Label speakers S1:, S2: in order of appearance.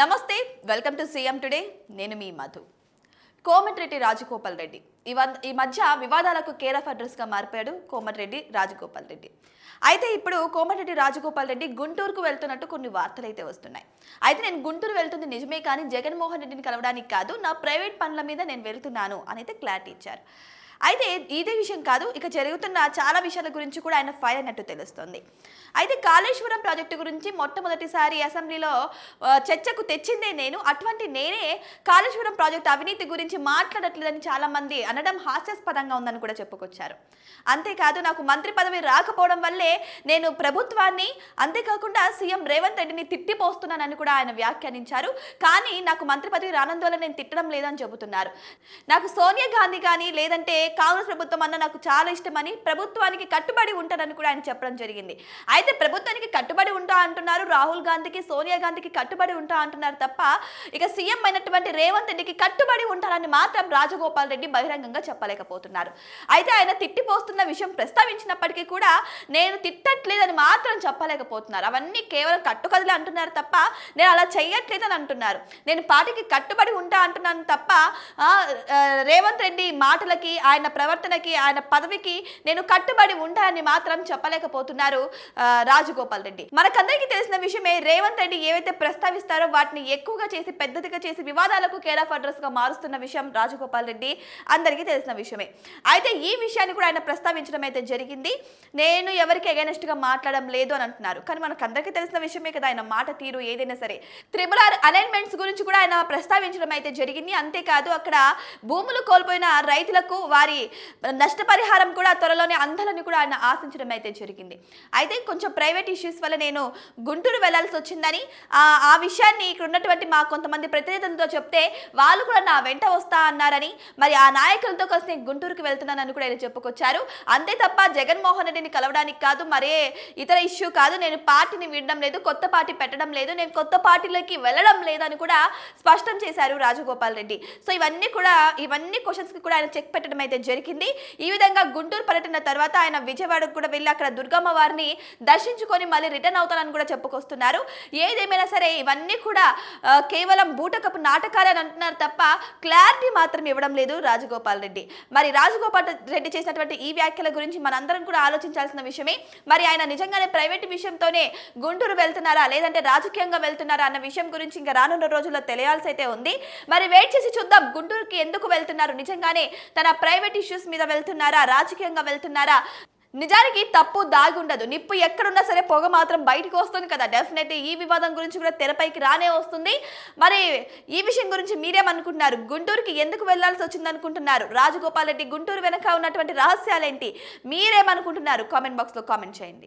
S1: నమస్తే welcome to CM today. నేను మీ మధు. కోమటిరెడ్డి రాజగోపాల్ రెడ్డి. ఈ ఈ మధ్య వివాదాలకు కేర్ ఆఫ్ అడ్రస్గా మారిపోయాడు కోమటిరెడ్డి రాజగోపాల్ రెడ్డి. అయితే ఇప్పుడు కోమటిరెడ్డి రాజగోపాల్ రెడ్డి గుంటూరుకు వెళ్తున్నట్టు కొన్ని వార్తలు అయితే వస్తున్నాయి. అయితే నేను గుంటూరు వెళ్తుంది నిజమే కానీ జగన్మోహన్ రెడ్డిని కలవడానికి కాదు నా ప్రైవేట్ పనుల మీద నేను వెళ్తున్నాను అని అయితే క్లారిటీ ఇచ్చారు. అయితే ఇదే విషయం కాదు ఇక జరుగుతున్న చాలా విషయాల గురించి కూడా ఆయన ఫైర్ అయినట్టు తెలుస్తుంది. అయితే కాళేశ్వరం ప్రాజెక్టు గురించి మొట్టమొదటిసారి అసెంబ్లీలో చర్చకు తెచ్చిందే నేను. అటువంటి నేనే కాళేశ్వరం ప్రాజెక్టు అవినీతి గురించి మాట్లాడట్లేదని చాలా మంది అనడం హాస్యాస్పదంగా ఉందని కూడా చెప్పుకొచ్చారు. అంతేకాదు నాకు మంత్రి పదవి రాకపోవడం వల్లే నేను ప్రభుత్వాన్ని అంతేకాకుండా సీఎం రేవంత్ రెడ్డిని తిట్టిపోస్తున్నానని కూడా ఆయన వ్యాఖ్యానించారు. కానీ నాకు మంత్రి పదవి రానందువల్ల నేను తిట్టడం లేదని చెబుతున్నారు. నాకు సోనియా గాంధీ కానీ లేదంటే కాంగ్రెస్ ప్రభుత్వం అన్న నాకు చాలా ఇష్టమని ప్రభుత్వానికి కట్టుబడి ఉంటానని కూడా ఆయన చెప్పడం జరిగింది. అయితే ప్రభుత్వానికి కట్టుబడి ఉంటా అంటున్నారు రాహుల్ గాంధీకి సోనియా గాంధీకి కట్టుబడి ఉంటా అంటున్నారు తప్ప ఇక సీఎం అయినటువంటి రేవంత్ రెడ్డికి కట్టుబడి ఉంటారని మాత్రం రాజగోపాల్ రెడ్డి బహిరంగంగా చెప్పలేకపోతున్నారు. అయితే ఆయన తిట్టిపోస్తున్న విషయం ప్రస్తావించినప్పటికీ కూడా నేను తిట్టట్లేదని మాత్రం చెప్పలేకపోతున్నారు. అవన్నీ కేవలం కట్టుకథలే అంటున్నారు తప్ప నేను అలా చెయ్యట్లేదని అంటున్నారు. నేను పార్టీకి కట్టుబడి ఉంటా అంటున్నాను తప్ప రేవంత్ రెడ్డి మాటలకి ఆయన ప్రవర్తనకి ఆయన పదవికి నేను కట్టుబడి ఉంటానని మాత్రం చెప్పలేకపోతున్నారు రాజగోపాల్ రెడ్డి. మనకందరికీ తెలిసిన విషయమే రేవంత్ రెడ్డి ఏవైతే ప్రస్తావిస్తారో వాటిని ఎక్కువగా చేసి పెద్దదిగా చేసి వివాదాలకు కేర్ ఆఫ్ అడ్రస్గా మారుస్తున్న విషయం రాజగోపాల్ రెడ్డి అందరికీ తెలిసిన విషయమే. అయితే ఈ విషయాన్ని కూడా ఆయన ప్రస్తావించడం అయితే జరిగింది. నేను ఎవరికి అగైనెస్ట్గా మాట్లాడడం లేదు అని అంటున్నారు. కానీ మనకు అందరికీ తెలిసిన విషయమే కదా ఆయన మాట తీరు ఏదైనా సరే. త్రిబుల్ ఆర్ అలైన్మెంట్స్ గురించి కూడా ఆయన ప్రస్తావించడం అయితే జరిగింది. అంతేకాదు అక్కడ భూములు కోల్పోయిన రైతులకు వారి నష్టపరిహారం కూడా త్వరలోనే అందాలని కూడా ఆయన ఆశించడం అయితే జరిగింది. అయితే కొంచెం ప్రైవేట్ ఇష్యూస్ వల్ల నేను గుంటూరు వెళ్ళాల్సి వచ్చిందని ఆ విషయాన్ని ఇక్కడ ఉన్నటువంటి మా కొంతమంది ప్రతినిధులతో చెప్తే వాళ్ళు కూడా నా వెంట వస్తా అన్నారని మరి ఆ నాయకులతో కలిసి నేను గుంటూరుకు వెళ్తున్నానని కూడా ఆయన చెప్పుకొచ్చారు. అంతే తప్ప జగన్మోహన్ రెడ్డిని కలవడానికి కాదు మరే ఇతర ఇష్యూ కాదు నేను పార్టీని వినడం లేదు కొత్త పార్టీ పెట్టడం లేదు నేను కొత్త పార్టీలోకి వెళ్ళడం లేదని కూడా స్పష్టం చేశారు రాజగోపాల్ రెడ్డి. సో ఇవన్నీ కూడా ఇవన్నీ క్వశ్చన్స్కి కూడా ఆయన చెక్ పెట్టడం అయితే జరిగింది. ఈ విధంగా గుంటూరు పర్యటన తర్వాత ఆయన విజయవాడకు కూడా వెళ్ళి అక్కడ దుర్గమ్మ వారిని దర్శించుకొని మళ్ళీ రిటర్న్ అవుతానని కూడా చెప్పుకొస్తున్నారు. ఏదేమైనా సరే ఇవన్నీ కూడా కేవలం బూటకపు నాటకాలు అని అంటున్నారు తప్ప క్లారిటీ మాత్రం ఇవ్వడం లేదు రాజగోపాల్ రెడ్డి. మరి రాజగోపాల్ రెడ్డి చేసినటువంటి ఈ వ్యాఖ్యల గురించి మనందరం కూడా ఆలోచించాల్సిన విషయమే. మరి ఆయన నిజంగానే ప్రైవేట్ విషయంతోనే గుంటూరు వెళ్తున్నారా లేదంటే రాజకీయంగా వెళ్తున్నారా అన్న విషయం గురించి ఇంకా రానున్న రోజుల్లో తెలియాల్సి అయితే ఉంది. మరి వెయిట్ చేసి చూద్దాం గుంటూరుకి ఎందుకు వెళ్తున్నారు? నిజంగానే తన ప్రైవేట్ ఇష్యూస్ మీద వెళ్తున్నారా? రాజకీయంగా వెళ్తున్నారా? నిజానికి తప్పు దాగి ఉండదు నిప్పు ఎక్కడున్నా సరే పొగ మాత్రం బయటకు వస్తుంది కదా. డెఫినెట్లీ ఈ వివాదం గురించి కూడా తెరపైకి రానే వస్తుంది. మరి ఈ విషయం గురించి మీరేమనుకుంటున్నారు? గుంటూరుకి ఎందుకు వెళ్ళాల్సి వచ్చింది అనుకుంటున్నారు? రాజగోపాల్ రెడ్డి గుంటూరు వెనక ఉన్నటువంటి రహస్యాలేంటి? మీరేమనుకుంటున్నారు? కామెంట్ బాక్స్లో కామెంట్ చేయండి.